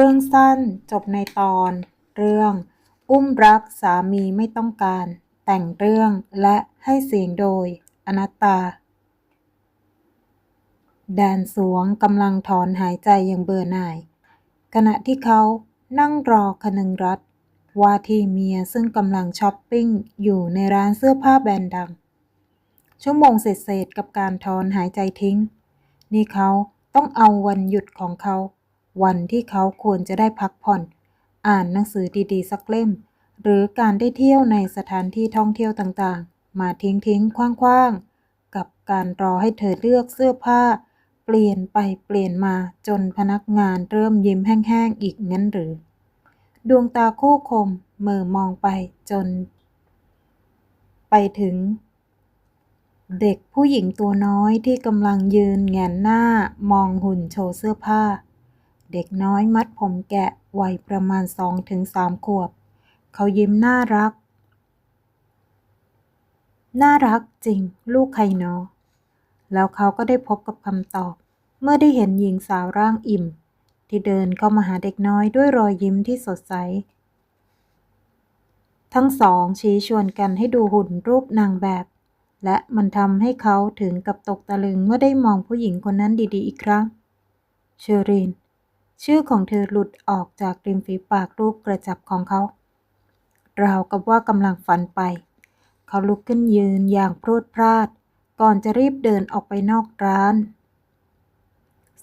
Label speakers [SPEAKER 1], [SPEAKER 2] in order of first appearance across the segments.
[SPEAKER 1] เรื่องสั้นจบในตอน เรื่อง อุ้มรักสามีไม่ต้องการ แต่งเรื่องและให้เสียงโดย อนัตตา แดนสวงกำลังถอนหายใจอย่างเบื่อหน่าย ขณะที่เขานั่งรอคนึงรัตว่าที่เมียซึ่งกำลังช้อปปิ้งอยู่ในร้านเสื้อผ้าแบรนด์ดัง ชั่วโมงเศษๆกับการถอนหายใจทิ้ง นี่เขาต้องเอาวันหยุดของเขา วันที่เขาควรจะได้พักผ่อน อ่านหนังสือดีๆ สักเล่ม หรือการได้เที่ยวในสถานที่ท่องเที่ยวต่างๆ มาทิ้งทิ้งๆคว้างๆ กับการรอให้เธอเลือกเสื้อผ้า เปลี่ยนไปเปลี่ยนมาจนพนักงานเริ่มยิ้มแห้งๆ อีกงั้นหรือ ดวงตาคู่คมเหม่อมองไปจน ไปถึงเด็กผู้หญิงตัวน้อยที่กำลังยืนแงนหน้ามองหุ่นโชว์เสื้อผ้า เด็กน้อยมัดผมแกะวัยประมาณสองถึงสามขวบ เขายิ้มน่ารัก น่ารักจริง ลูกใครเนาะแล้วเขาก็ได้พบกับคำตอบ เมื่อได้เห็นหญิงสาวร่างอิ่ม ที่เดินเข้ามาหาเด็กน้อยด้วยรอยยิ้มที่สดใส ทั้งสองชี้ชวนกันให้ดูหุ่นรูปนางแบบ และมันทำให้เขาถึงกับตกตะลึงเมื่อได้มองผู้หญิงคนนั้นดีๆ อีกครั้ง เชอรีน ชื่อของเธอหลุดออกจากริมฝีปากรูปกระจับของเขา ราวกับว่ากำลังฝันไป เขาลุกขึ้นยืนอย่างพรวดพราด ก่อนจะรีบเดินออกไปนอกร้าน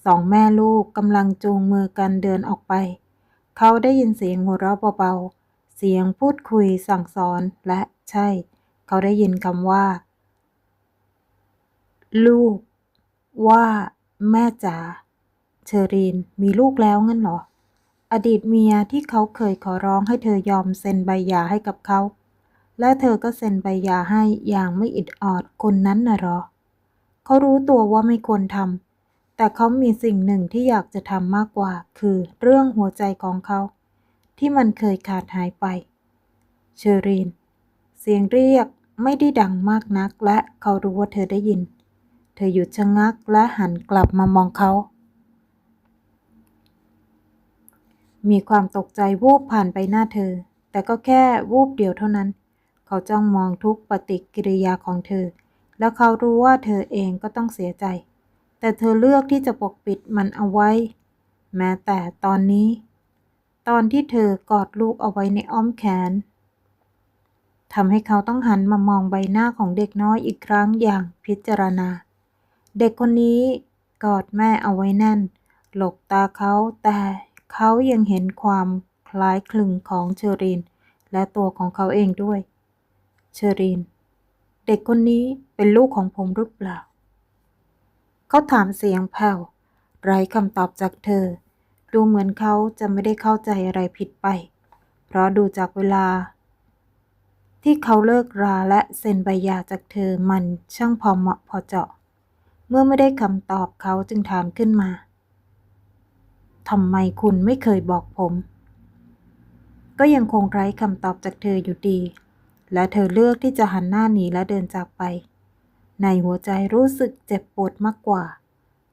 [SPEAKER 1] สองแม่ลูกกำลังจูงมือกันเดินออกไป เขาได้ยินเสียงหัวเราะเบาๆ เสียงพูดคุยสั่งสอนและใช่ เขาได้ยินคำว่า ลูก ว่า แม่จ๋า เชอรีนมีลูกแล้วงั้นเหรอ อดีตเมียที่เขาเคยขอร้องให้เธอยอมเซ็นใบหย่าให้กับเขา และเธอก็เซ็นใบหย่าให้อย่างไม่อิดออดคนนั้นน่ะหรอ เขารู้ตัวว่าไม่ควรทำแต่เขามีสิ่งหนึ่งที่อยากจะทำมากกว่า คือเรื่องหัวใจของเขา ที่มันเคยขาดหายไป เชอรีน เสียงเรียกไม่ได้ดังมากนักและเขารู้ว่าเธอได้ยิน เธอหยุดชะงักและหันกลับมามองเขา มีความตกใจวูบผ่านไปหน้าเธอ แต่ก็แค่วูบเดียวเท่านั้น เขาจ้องมองทุกปฏิกิริยาของเธอ แล้วเขารู้ว่าเธอเองก็ต้องเสียใจ แต่เธอเลือกที่จะปกปิดมันเอาไว้ แม้แต่ตอนนี้ ตอนที่เธอกอดลูกเอาไว้ในอ้อมแขนทำให้เขาต้องหันมามองใบหน้าของเด็กน้อยอีกครั้งอย่างพิจารณา เด็กคนนี้กอดแม่เอาไว้แน่น หลบตาเขาแต่ เขายังเห็นความคล้ายคลึงของเชอรีน และตัวของเขาเองด้วย เชอรีน เด็กคนนี้เป็นลูกของผมหรือเปล่า เขาถามเสียงแผ่วไร้คำตอบจากเธอ ดูเหมือนเขาจะไม่ได้เข้าใจอะไรผิดไป เพราะดูจากเวลา ที่เขาเลิกราและเซ็นใบหย่าจากเธอมันช่างพอเหมาะพอเจาะ เมื่อไม่ได้คำตอบเขาจึงถามขึ้นมา ทำไมคุณไม่เคยบอกผม ก็ยังคงไร้คำตอบจากเธออยู่ดี และเธอเลือกที่จะหันหน้าหนีและเดินจากไป ในหัวใจรู้สึกเจ็บปวดมากกว่า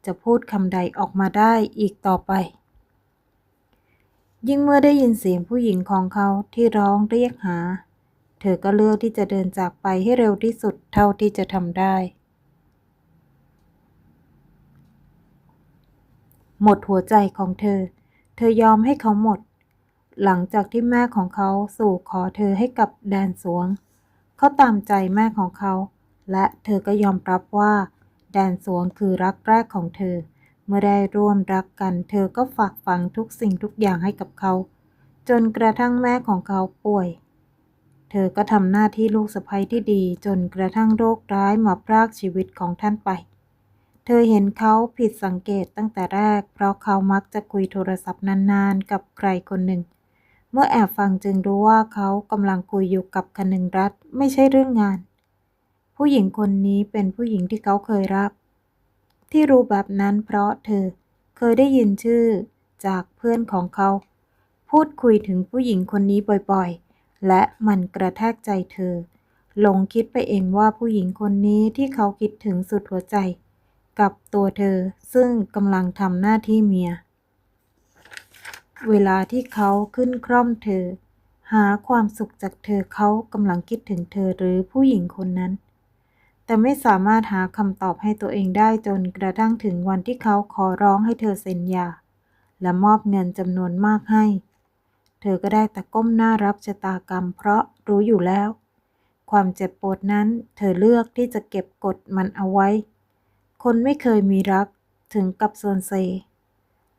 [SPEAKER 1] จะพูดคำใดออกมาได้อีกต่อไป ยิ่งเมื่อได้ยินเสียงผู้หญิงของเขาที่ร้องเรียกหา เธอก็เลือกที่จะเดินจากไปให้เร็วที่สุดเท่าที่จะทำได้ หมดหัวใจของเธอ เธอยอมให้เขาหมด หลังจากที่แม่ของเขาสู่ขอเธอให้กับแดนสวง เขาตามใจแม่ของเขา และเธอก็ยอมรับว่า แดนสวงคือรักแรกของเธอ เมื่อได้ร่วมรักกัน เธอก็ฝากฝังทุกสิ่งทุกอย่างให้กับเขา จนกระทั่งแม่ของเขาป่วย เธอก็ทำหน้าที่ลูกสะใภ้ที่ดี จนกระทั่งโรคร้ายมาพรากชีวิตของท่านไป เธอเห็นเขาผิดสังเกตตั้งแต่แรก เพราะเขามักจะคุยโทรศัพท์นานๆ กับใครคนหนึ่ง เมื่อแอบฟังจึงรู้ว่าเขากำลังคุยอยู่กับคนึงรัฐไม่ใช่เรื่องงาน ผู้หญิงคนนี้เป็นผู้หญิงที่เขาเคยรัก ที่รู้แบบนั้นเพราะเธอเคยได้ยินชื่อจากเพื่อนของเขา พูดคุยถึงผู้หญิงคนนี้บ่อยๆ และมันกระแทกใจเธอหลงคิดไปเองว่าผู้หญิงคนนี้ที่เขาคิดถึงสุดหัวใจ กับตัวเธอซึ่งกำลังทำหน้าที่เมีย เวลาที่เขาขึ้นคร่อมเธอ หาความสุขจากเธอเขากำลังคิดถึงเธอหรือผู้หญิงคนนั้น แต่ไม่สามารถหาคำตอบให้ตัวเองได้จนกระทั่งถึงวันที่เขาขอร้องให้เธอเซ็นหย่าและมอบเงินจำนวนมากให้ เธอก็ได้แต่ก้มหน้ารับชะตากรรม เพราะรู้อยู่แล้ว ความเจ็บปวดนั้นเธอเลือกที่จะเก็บกดมันเอาไว้ คนไม่เคยมีรักถึงกับส่วนเซ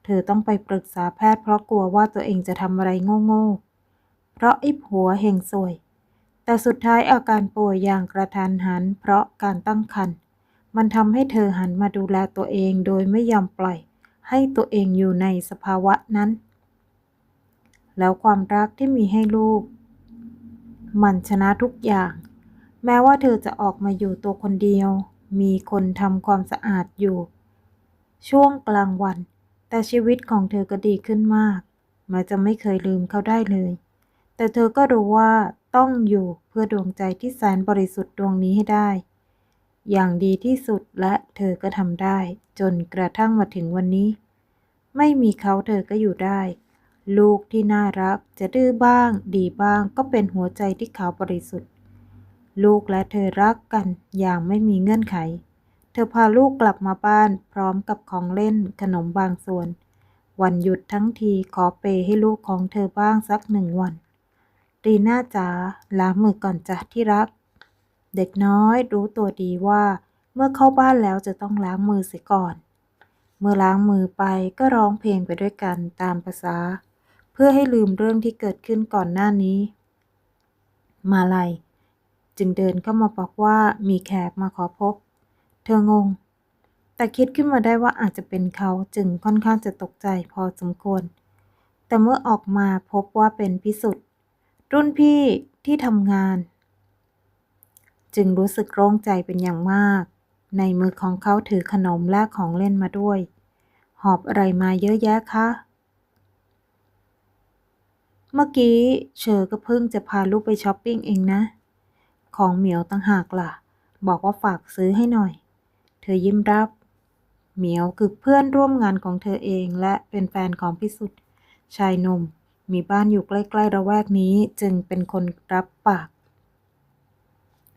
[SPEAKER 1] เธอต้องไปปรึกษาแพทย์เพราะกลัวว่าตัวเองจะทำอะไรโง่ๆ เพราะไอ้ผัวเฮงซวย แต่สุดท้ายอาการป่วยอย่างกระทันหัน เพราะการตั้งครรภ์มันทำให้เธอหันมาดูแลตัวเองโดยไม่ยอมปล่อย ให้ตัวเองอยู่ในสภาวะนั้น แล้วความรักที่มีให้ลูก มันชนะทุกอย่าง แม้ว่าเธอจะออกมาอยู่ตัวคนเดียว มีคนทำความสะอาดอยู่ ช่วงกลางวัน แต่ชีวิตของเธอก็ดีขึ้นมากแม้จะไม่เคยลืมเขาได้เลย แต่เธอก็รู้ว่าต้องอยู่เพื่อดวงใจที่แสนบริสุทธิ์ดวงนี้ให้ได้ อย่างดีที่สุดและเธอก็ทำได้ จนกระทั่งมาถึงวันนี้ ไม่มีเขาเธอก็อยู่ได้ ลูกที่น่ารักจะดื้อบ้าง ดีบ้างก็เป็นหัวใจที่ขาวบริสุทธิ์ ลูกและเธอรักกันอย่างไม่มีเงื่อนไข เธอพาลูกกลับมาบ้านพร้อมกับของเล่นขนมบางส่วน วันหยุดทั้งทีขอเปย์ให้ลูกของเธอบ้างสักหนึ่งวันรีน่าจ๋าล้างมือก่อนจ้ะที่รัก เด็กน้อยรู้ตัวดีว่า เมื่อเข้าบ้านแล้วจะต้องล้างมือเสียก่อน เมื่อล้างมือไปก็ร้องเพลงไปด้วยกันตามภาษา เพื่อให้ลืมเรื่องที่เกิดขึ้นก่อนหน้านี้ มาลัย จึงเดินเข้ามาบอกว่ามีแขกมาขอพบ เธองง แต่คิดขึ้นมาได้ว่าอาจจะเป็นเขาจึงค่อนข้างจะตกใจพอสมควร แต่เมื่อออกมาพบว่าเป็นพิสุทธิ์รุ่นพี่ที่ทำงาน จึงรู้สึกโล่งใจเป็นอย่างมาก ในมือของเขาถือขนมและของเล่นมาด้วย หอบอะไรมาเยอะแยะคะเมื่อกี้เชอก็เพิ่งจะพาลูกไปช้อปปิ้งเองนะ ของเหมียวตั้งหากล่ะ บอกว่าฝากซื้อให้หน่อย เธอยิ้มรับ เหมียวคือเพื่อนร่วมงานของเธอเองและเป็นแฟนของพิสุทธิ์ชายหนุ่มมีบ้านอยู่ใกล้ๆระแวกนี้จึงเป็นคนรับปาก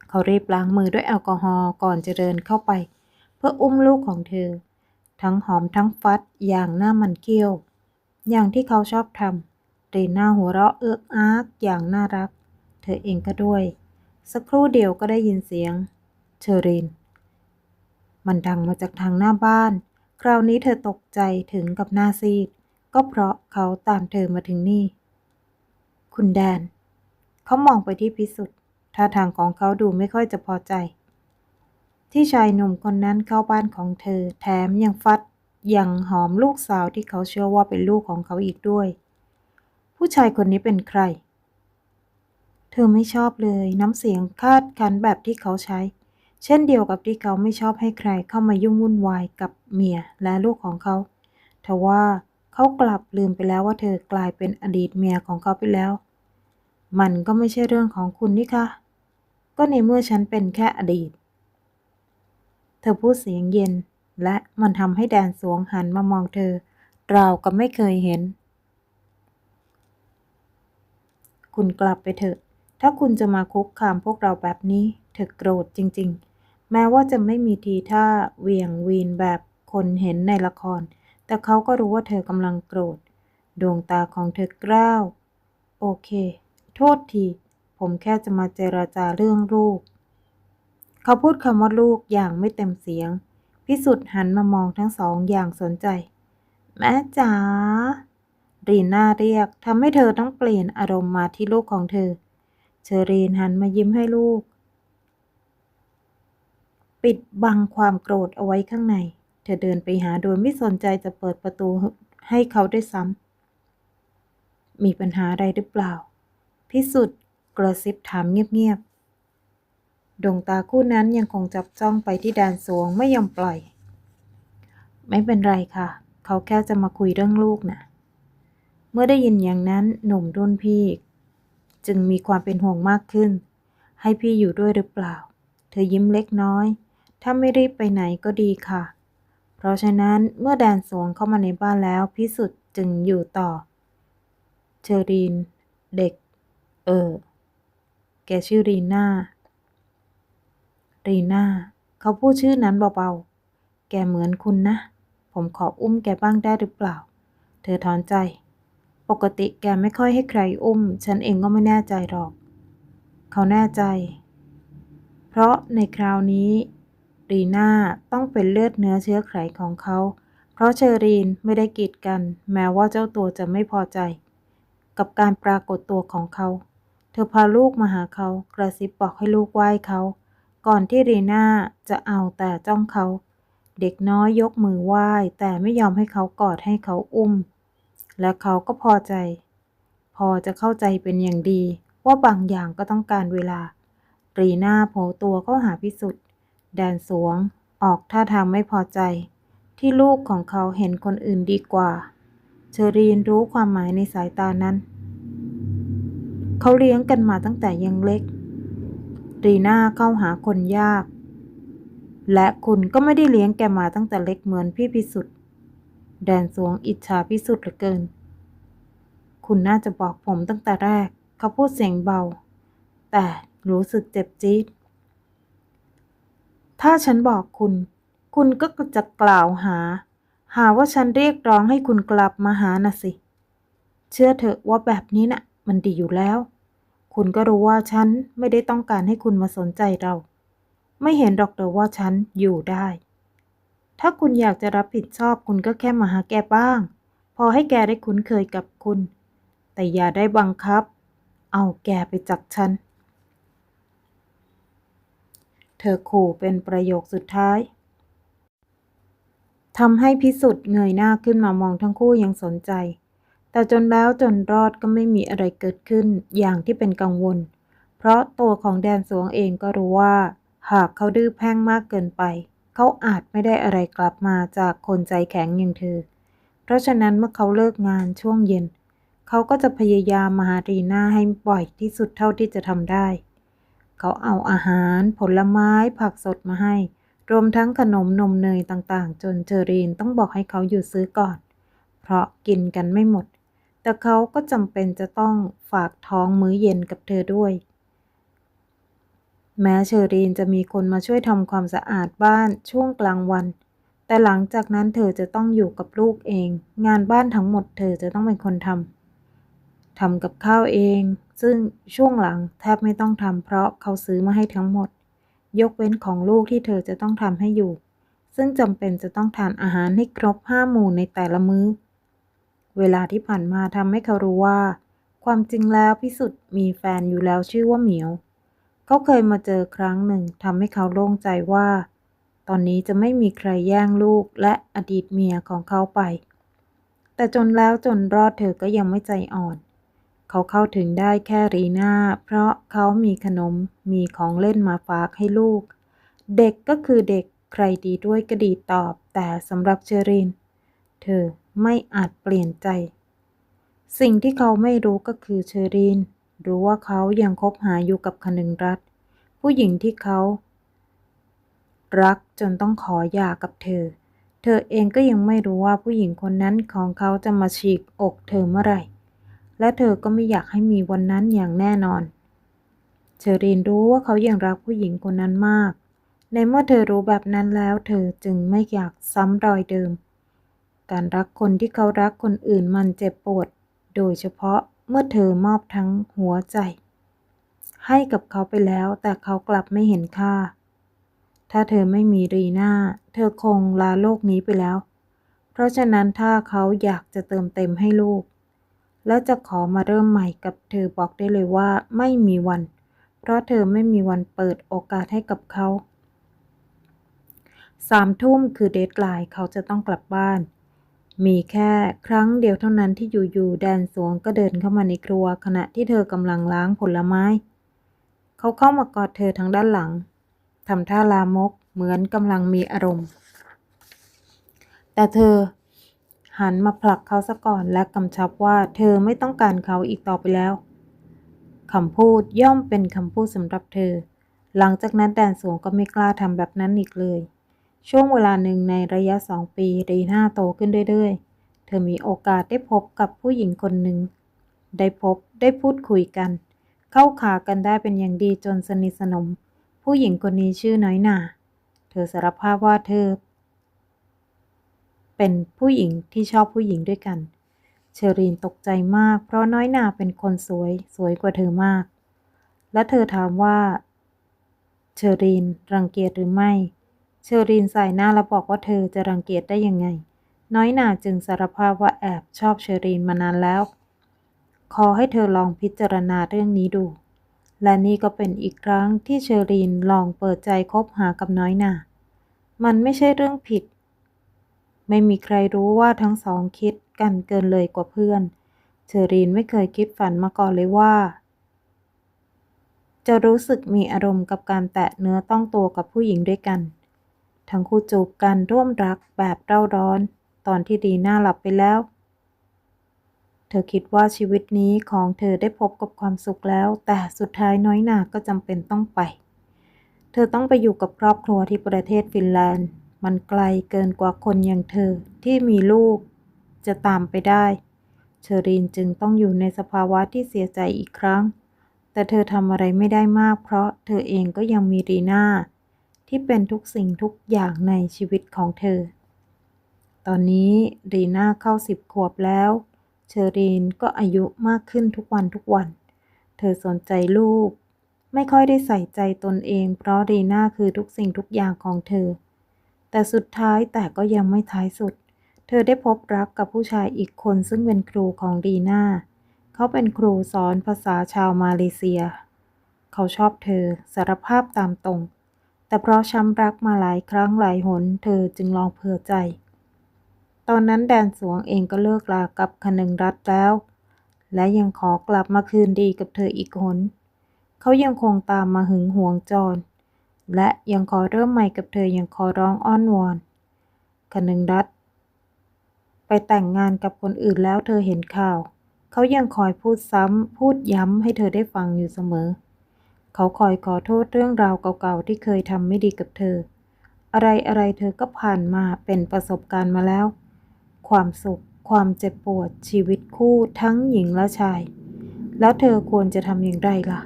[SPEAKER 1] เขารีบล้างมือด้วยแอลกอฮอล์ก่อนจะเดินเข้าไป เพื่ออุ้มลูกของเธอ ทั้งหอมทั้งฟัดอย่างหน้ามันเกี้ยว อย่างที่เขาชอบทำรีน่าหัวเราะเอื้อกอาร์กอย่างน่ารัก เธอเองก็ด้วย สักครู่เดียวก็ได้ยินเสียง เชอรีนมันดังมาจากทางหน้าบ้าน คราวนี้เธอตกใจถึงกับหน้าซีด ก็เพราะเขาตามเธอมาถึงนี่ คุณแดน เขามองไปที่พิสุทธิ์ท่าทางของเขาดูไม่ค่อยจะพอใจ ที่ชายหนุ่มคนนั้นเข้าบ้านของเธอ แถมยังฟัดยังหอมลูกสาวที่เขาเชื่อว่าเป็นลูกของเขาอีกด้วย ผู้ชายคนนี้เป็นใคร ธอไม่ชอบเลยน้ำเสียงคาดคันแบบที่เขาใช้ เช่นเดียวกับที่เขาไม่ชอบให้ใครเข้ามายุ่งวุ่นวายกับเมียและลูกของเขาทว่าเขากลับลืมไปแล้วว่าเธอกลายเป็นอดีตเมียของเขาไปแล้ว มันก็ไม่ใช่เรื่องของคุณนี่คะก็ในเมื่อฉันเป็นแค่อดีต เธอพูดเสียงเย็น และมันทำให้แดนสวงหันมามองเธอ ราวกับไม่เคยเห็น คุณกลับไปเถอะ ถ้าคุณจะมาคุกคามพวกเราแบบนี้ เธอโกรธจริง ๆ แม้ว่าจะไม่มีทีท่าเหวียงวีนแบบคนเห็นในละคร แต่เขาก็รู้ว่าเธอกำลังโกรธ ดวงตาของเธอกร้าว โอเค โทษที ผมแค่จะมาเจราจาเรื่องลูก เขาพูดคำว่าลูกอย่างไม่เต็มเสียง พิสุทธิ์หันมามองทั้งสองอย่างสนใจ แม่จ๋ารีน่าเรียกทำให้เธอต้องเปลี่ยนอารมณ์มาที่ลูกของเธอ เชอรีนหันมายิ้มให้ลูก ปิดบังความโกรธเอาไว้ข้างใน เธอเดินไปหาโดยไม่สนใจจะเปิดประตูให้เขาได้วยซ้ำ มีปัญหาอะไรหรือเปล่า พิสุทธ์กระซิบถามเงียบๆ ดวงตาคู่นั้นยังคงจับจ้องไปที่แดนสวงไม่ยอมปล่อย ไม่เป็นไรค่ะ เขาแค่จะมาคุยเรื่องลูกนะเมื่อได้ยินอย่างนั้นหนุ่มรุ่นพี่ จึงมีความเป็นห่วงมากขึ้น ให้พี่อยู่ด้วยหรือเปล่า เธอยิ้มเล็กน้อย ถ้าไม่รีบไปไหนก็ดีค่ะ เพราะฉะนั้นเมื่อแดนสวงเข้ามาในบ้านแล้วพิสุทธิ์จึงอยู่ต่อ เชอรีน เด็ก เออ แกชื่อรีน่า รีน่า เขาพูดชื่อนั้นเบาๆ แกเหมือนคุณนะ ผมขออุ้มแกบ้างได้หรือเปล่า เธอถอนใจ ปกติแกไม่ค่อยให้ใครอุ้ม ฉันเองก็ไม่แน่ใจหรอก เขาแน่ใจ เพราะในคราวนี้รีน่าต้องเป็นเลือดเนื้อเชื้อไขของเขา เพราะเชอรีนไม่ได้กีดกัน แม้ว่าเจ้าตัวจะไม่พอใจ กับการปรากฏตัวของเขา เธอพาลูกมาหาเขากระซิบบอกให้ลูกไหว้เขา ก่อนที่รีน่าจะเอาแต่จ้องเขา เด็กน้อยยกมือไหว้แต่ไม่ยอมให้เขากอดให้เขาอุ้ม และเขาก็พอใจ พอจะเข้าใจเป็นอย่างดี ว่าบางอย่างก็ต้องการเวลารีน่าโผล่ตัวเข้าหาพิสุทธิ์แดนสวง ออกท่าทางไม่พอใจ ที่ลูกของเขาเห็นคนอื่นดีกว่า เชอรีนรู้ความหมายในสายตานั้น เขาเลี้ยงกันมาตั้งแต่ยังเล็กรีน่าเข้าหาคนยาก และคุณก็ไม่ได้เลี้ยงแกมาตั้งแต่เล็กเหมือนพี่พิสุทธิ์ แดนสวงอิจฉาพิสุทธิ์เหลือเกิน คุณน่าจะบอกผมตั้งแต่แรก เขาพูดเสียงเบา แต่รู้สึกเจ็บจี๊ด ถ้าฉันบอกคุณ คุณก็จะกล่าวหา หาว่าฉันเรียกร้องให้คุณกลับมาหาน่ะสิ เชื่อเถอะว่าแบบนี้น่ะ มันดีอยู่แล้ว คุณก็รู้ว่าฉันไม่ได้ต้องการให้คุณมาสนใจเรา ไม่เห็นหรอกเดอว่าฉันอยู่ได้ ถ้าคุณอยากจะรับผิดชอบคุณก็แค่มาหาแกบ้าง พอให้แกได้คุ้นเคยกับคุณ แต่อย่าได้บังคับ เอาแกไปจากฉัน เธอขู่เป็นประโยคสุดท้ายทำให้พิสุทธิ์เงยหน้าขึ้นมามองทั้งคู่ยังสนใจ แต่จนแล้วจนรอดก็ไม่มีอะไรเกิดขึ้นอย่างที่เป็นกังวล เพราะตัวของแดนสวงเองก็รู้ว่า หากเขาดื้อแพ่งมากเกินไป เขาอาจไม่ได้อะไรกลับมาจากคนใจแข็งอย่างเธอ เพราะฉะนั้นเมื่อเขาเลิกงานช่วงเย็น เขาก็จะพยายามมาหารีน่าให้บ่อยที่สุดเท่าที่จะทำได้ เขาเอาอาหาร ผลไม้ ผักสดมาให้ รวมทั้งขนมนมเนยต่างๆ จนเจอรีนต้องบอกให้เขาหยุดซื้อก่อน เพราะกินกันไม่หมด แต่เขาก็จำเป็นจะต้องฝากท้องมื้อเย็นกับเธอด้วย แม้เชอรีนจะมีคนมาช่วยทำความสะอาดบ้านช่วงกลางวัน แต่หลังจากนั้นเธอจะต้องอยู่กับลูกเอง งานบ้านทั้งหมดเธอจะต้องเป็นคนทำทำกับข้าวเอง ซึ่งช่วงหลังแทบไม่ต้องทำเพราะเขาซื้อมาให้ทั้งหมด ยกเว้นของลูกที่เธอจะต้องทำให้อยู่ ซึ่งจำเป็นจะต้องทานอาหารให้ครบห้าหมู่ในแต่ละมื้อ เวลาที่ผ่านมาทำให้เขารู้ว่า ความจริงแล้วพิสุทธิ์มีแฟนอยู่แล้วชื่อว่าเหมียว เขาเคยมาเจอครั้งหนึ่งทำให้เขาโล่งใจว่า ตอนนี้จะไม่มีใครแย่งลูกและอดีตเมียของเขาไป แต่จนแล้วจนรอดเธอก็ยังไม่ใจอ่อน เขาเข้าถึงได้แค่รีน่าเพราะเขามีขนมมีของเล่นมาฝากให้ลูก เด็กก็คือเด็กใครดีด้วยก็ดีตอบ แต่สำหรับเชอริน เธอไม่อาจเปลี่ยนใจ สิ่งที่เขาไม่รู้ก็คือเชอรีน รู้ว่าเขายังคบหาอยู่กับคนึงรัฐผู้หญิงที่เขา รักจนต้องขอหย่ากับเธอ เธอเองก็ยังไม่รู้ว่าผู้หญิงคนนั้นของเขาจะมาฉีกอกเธอเมื่อไหร่ และเธอก็ไม่อยากให้มีวันนั้นอย่างแน่นอน เชอรีนรู้ว่าเขายังรักผู้หญิงคนนั้นมาก ในเมื่อเธอรู้แบบนั้นแล้ว เธอจึงไม่อยากซ้ำรอยเดิม การรักคนที่เขารักคนอื่นมันเจ็บปวด โดยเฉพาะ เมื่อเธอมอบทั้งหัวใจ ให้กับเขาไปแล้ว แต่เขากลับไม่เห็นค่า ถ้าเธอไม่มีรีน่า เธอคงลาโลกนี้ไปแล้ว เพราะฉะนั้นถ้าเขาอยากจะเติมเต็มให้ลูก แล้วจะขอมาเริ่มใหม่กับเธอบอกได้เลยว่าไม่มีวัน เพราะเธอไม่มีวันเปิดโอกาสให้กับเขาสามทุ่มคือเดทไลน์เขาจะต้องกลับบ้าน มีแค่ครั้งเดียวเท่านั้นที่อยู่ๆแดนสวงก็เดินเข้ามาในครัวขณะที่เธอกำลังล้างผลไม้ เขาเข้ามากอดเธอทางด้านหลังทำท่าลามกเหมือนกำลังมีอารมณ์ แต่เธอหันมาผลักเขาซะก่อนและกำชับว่าเธอไม่ต้องการเขาอีกต่อไปแล้วคำพูดย่อมเป็นคำพูดสำหรับเธอ หลังจากนั้นแดนสวงก็ไม่กล้าทำแบบนั้นอีกเลย ช่วงเวลาหนึ่งในระยะสองปีรีน่าโตขึ้นเรื่อยๆ เธอมีโอกาสได้พบกับผู้หญิงคนหนึ่ง ได้พบได้พูดคุยกัน เข้าขากันได้เป็นอย่างดีจนสนิทสนม ผู้หญิงคนนี้ชื่อน้อยหนาเธอสารภาพว่าเธอ เป็นผู้หญิงที่ชอบผู้หญิงด้วยกัน เชอรีนตกใจมาก เพราะน้อยหนาเป็นคนสวย สวยกว่าเธอมาก และเธอถามว่า เชอรีนรังเกียจหรือไม่ เชอรีนใส่หน้าแล้วบอกว่าเธอจะรังเกียจได้ยังไง น้อยหนาจึงสารภาพว่าแอบชอบเชอรีนมานานแล้ว ขอให้เธอลองพิจารณาเรื่องนี้ดู และนี่ก็เป็นอีกครั้งที่เชอรีนลองเปิดใจคบหากับน้อยหนามันไม่ใช่เรื่องผิด ไม่มีใครรู้ว่าทั้งสองคิดกันเกินเลยกว่าเพื่อน เชอรีนไม่เคยคิดฝันมาก่อนเลยว่า จะรู้สึกมีอารมณ์กับการแตะเนื้อต้องตัวกับผู้หญิงด้วยกัน ทั้งคู่จูบกันร่วมรักแบบเร่าร้อน ตอนที่ดีน่าหลับไปแล้ว เธอคิดว่าชีวิตนี้ของเธอได้พบกับความสุขแล้ว แต่สุดท้ายน้อยหนาก็จำเป็นต้องไป เธอต้องไปอยู่กับครอบครัวที่ประเทศฟินแลนด์ มันไกลเกินกว่าคนอย่างเธอที่มีลูก จะตามไปได้ เชอรีนจึงต้องอยู่ในสภาวะที่เสียใจอีกครั้ง แต่เธอทำอะไรไม่ได้มากเพราะเธอเองก็ยังมีรีน่า ที่เป็นทุกสิ่งทุกอย่างในชีวิตของเธอ ตอนนี้รีน่าเข้าสิบขวบแล้ว เชอรีนก็อายุมากขึ้นทุกวันทุกวัน เธอสนใจลูก ไม่ค่อยได้ใส่ใจตนเอง เพราะรีน่าคือทุกสิ่งทุกอย่างของเธอ แต่สุดท้ายแต่ก็ยังไม่ท้ายสุด เธอได้พบรักกับผู้ชายอีกคนซึ่งเป็นครูของรีน่า เขาเป็นครูสอนภาษาชาวมาเลเซีย เขาชอบเธอสารภาพตามตรง แต่เพราะช้ำรักมาหลายครั้งหลายหน เธอจึงลองเผื่อใจ ตอนนั้นแดนสวงเองก็เลิกลากับคนึงรัตแล้ว และยังขอกลับมาคืนดีกับเธออีกหน เขายังคงตามมาหึงหวงจร และยังขอเริ่มใหม่กับเธอยังขอร้องอ้อนวอนคนึงรัตไปแต่งงานกับคนอื่นแล้วเธอเห็นข่าว เขายังคอยพูดซ้ำ พูดย้ำให้เธอได้ฟังอยู่เสมอ เขาคอยขอโทษเรื่องราวเก่าๆที่เคยทำไม่ดีกับเธอ อะไรอะไรเธอก็ผ่านมาเป็นประสบการณ์มาแล้ว ความสุข ความเจ็บปวด ชีวิตคู่ทั้งหญิงและชาย แล้วเธอควรจะทำอย่างไรล่ะ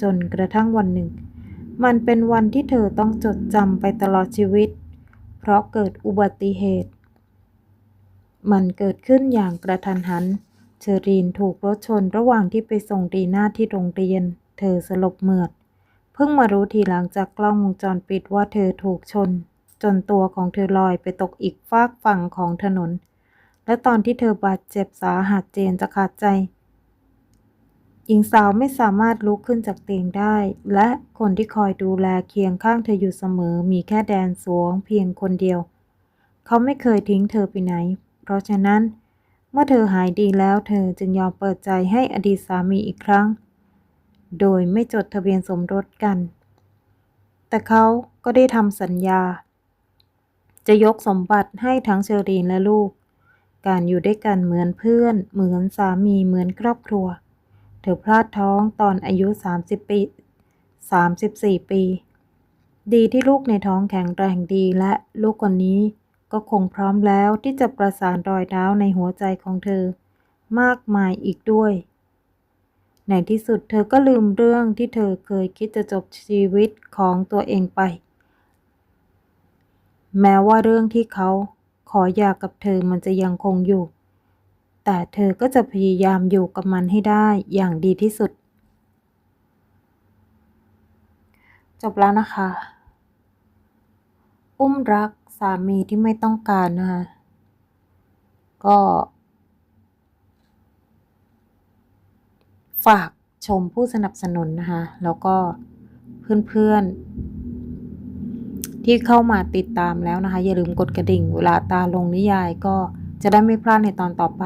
[SPEAKER 1] จนกระทั่งวันหนึ่ง มันเป็นวันที่เธอต้องจดจำไปตลอดชีวิต เพราะเกิดอุบัติเหตุ มันเกิดขึ้นอย่างกระทันหันเชอรีนถูกรถชนระหว่างที่ไปส่งดีน่าที่โรงเรียน เธอสลบเหมือด เพิ่งมารู้ทีหลังจากกล้องวงจรปิดว่าเธอถูกชน จนตัวของเธอลอยไปตกอีกฟากฝั่งของถนน และตอนที่เธอบาดเจ็บสาหัสเจนจะขาดใจหญิงสาวไม่สามารถลุกขึ้นจากเตียงได้ และคนที่คอยดูแลเคียงข้างเธออยู่เสมอมีแค่แดนสวงเพียงคนเดียว เขาไม่เคยทิ้งเธอไปไหน เพราะฉะนั้น เมื่อเธอหายดีแล้วเธอจึงยอมเปิดใจให้อดีตสามีอีกครั้ง โดยไม่จดทะเบียนสมรสกัน แต่เขาก็ได้ทำสัญญา จะยกสมบัติให้ทั้งเชอรีนและลูก การอยู่ด้วยกันเหมือนเพื่อน เหมือนสามีเหมือนครอบครัว เธอพลาดท้องตอนอายุ 30 ปี 34 ปี ดีที่ลูกในท้องแข็งแรงดีและลูกคนนี้ก็คงพร้อมแล้วที่จะประสานรอยร้าวในหัวใจของเธอ มากมายอีกด้วย ในที่สุดเธอก็ลืมเรื่องที่เธอเคยคิดจะจบชีวิตของตัวเองไป แม้ว่าเรื่องที่เขาขอหย่ากับเธอมันจะยังคงอยู่ แต่เธอก็จะพยายามอยู่กับมันให้ได้อย่างดีที่สุด จบแล้วนะคะ อุ้มรักสามีที่ไม่ต้องการนะคะก็ ฝากชมผู้สนับสนุนนะคะ แล้วก็เพื่อนๆ ที่เข้ามาติดตามแล้วนะคะ อย่าลืมกดกระดิ่ง เวลาตาลงนิยายก็จะได้ไม่พลาดในตอนต่อไป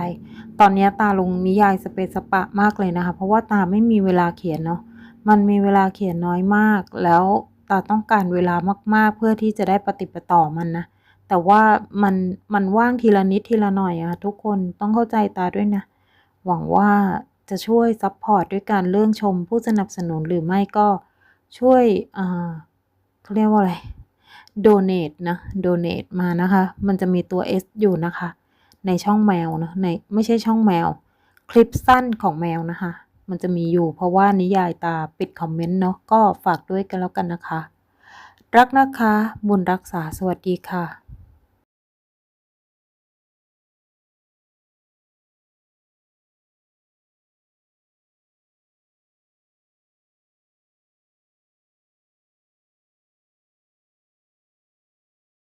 [SPEAKER 1] ตอนนี้ตาลงนิยายสเปซสปะมากเลยนะคะ เพราะว่าตาไม่มีเวลาเขียนเนาะ มันมีเวลาเขียนน้อยมาก แล้วตาต้องการเวลามากๆ เพื่อที่จะได้ปฏิปต่อมันนะ แต่ว่ามันมันว่างทีละนิดทีละหน่อยอะทุกคนต้องเข้าใจตาด้วยนะ หวังว่า จะช่วยซัพพอร์ตด้วยการเรื่องชมผู้สนับสนุนหรือไม่ก็ช่วยอ่าเขาเรียกว่าอะไร donate นะ donate มานะคะ มันจะมีตัว S อยู่นะคะ ในช่องแมวนะในไม่ใช่ช่องแมว คลิปสั้นของแมวนะคะ มันจะมีอยู่เพราะว่านิยายตาปิดคอมเมนต์เนาะก็ฝากด้วยกันแล้วกันนะคะ รักนะคะ บุญรักษาสวัสดีค่ะ